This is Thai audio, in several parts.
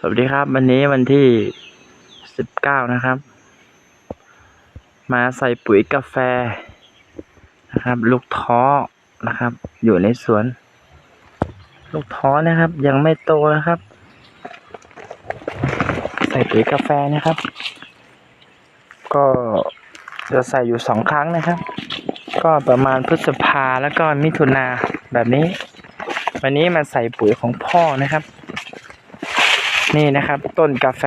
สวัสดีครับ วันนี้วันที่สิบเก้านะครับ มาใส่ปุ๋ยกาแฟนะครับ ลูกท้อนะครับ อยู่ในสวน ลูกท้อนะครับ ยังไม่โตนะครับ ใส่ปุ๋ยกาแฟนะครับ ก็จะใส่อยู่สองครั้งนะครับ ก็ประมาณพฤษภาแล้วก็มิถุนาแบบนี้ วันนี้มาใส่ปุ๋ยของพ่อนะครับ นี่นะครับ ต้นกาแฟ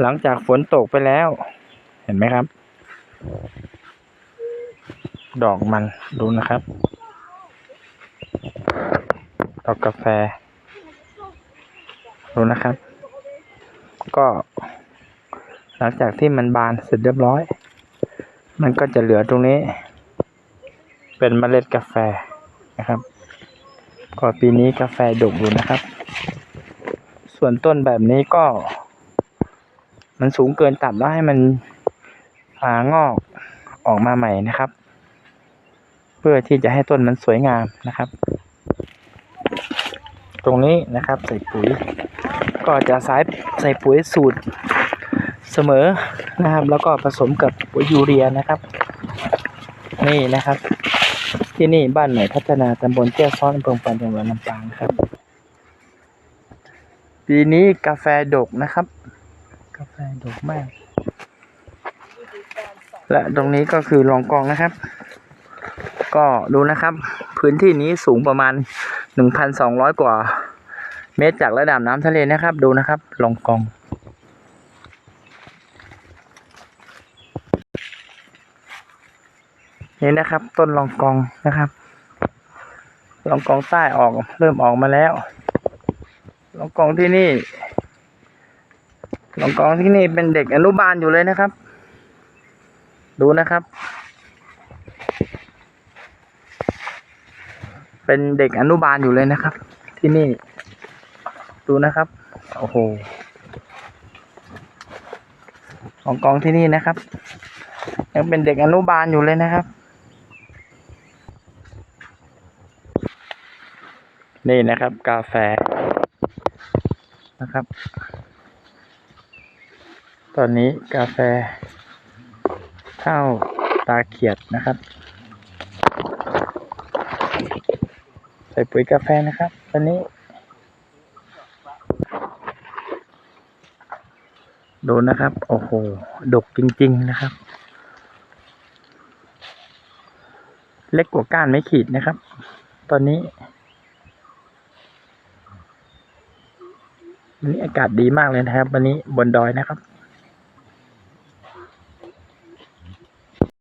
หลังจากฝนตกไปแล้ว เห็นไหมครับ ดอกมันดูนะครับ ดอกกาแฟ ดูนะครับ ก็ หลังจากที่มันบานเสร็จเรียบร้อย มันก็จะเหลือตรงนี้ เป็นเมล็ดกาแฟนะครับ ก็ปีนี้กาแฟดกอยู่นะครับ ส่วนต้นแบบนี้ก็ มันสูงเกินตัดแล้วให้มันหางอกออกมาใหม่นะครับ เพื่อที่จะให้ต้นมันสวยงามนะครับ ตรงนี้นะครับใส่ปุ๋ย ก็จะใส่ใส่ปุ๋ยสูตรเสมอนะครับ แล้วก็ผสมกับปุ๋ยยูเรียนะครับ นี่นะครับ ที่นี่บ้านใหม่พัฒนาตำบลแก้วซ้อนอำเภอปันจังหวัดลำปางครับ ปีนี้กาแฟดกนะครับ กาแฟดกมาก และตรงนี้ก็คือรองกองนะครับ ก็ดูนะครับ พื้นที่นี้สูงประมาณหนึ่งพันสองร้อยกว่า เมตรจากระดับน้ำทะเลนะครับ ดูนะครับรองกองนี่นะครับ ต้นรองกองนะครับรองกองใต้ออกเริ่มออกมาแล้ว รองกองที่นี่รองกองที่นี่เป็นเด็กอนุบาลอยู่เลยนะครับ ดูนะครับ เป็นเด็กอนุบาลอยู่เลยนะครับ ที่นี่ ดูนะครับโอ้โหรองกองที่นี่นะครับ ยังเป็นเด็กอนุบาลอยู่เลยนะครับ นี่นะครับ กาแฟ นะครับ ตอนนี้กาแฟเท่าตาเขียดนะครับ ใส่ปุ๋ยกาแฟนะครับ ตอนนี้ ดูนะครับ โอ้โห ดกจริง ๆ นะครับ เล็กกว่าก้านไม่ขีดนะครับ ตอนนี้ วันนี้อากาศดีมากเลยนะครับ วันนี้บนดอยนะครับ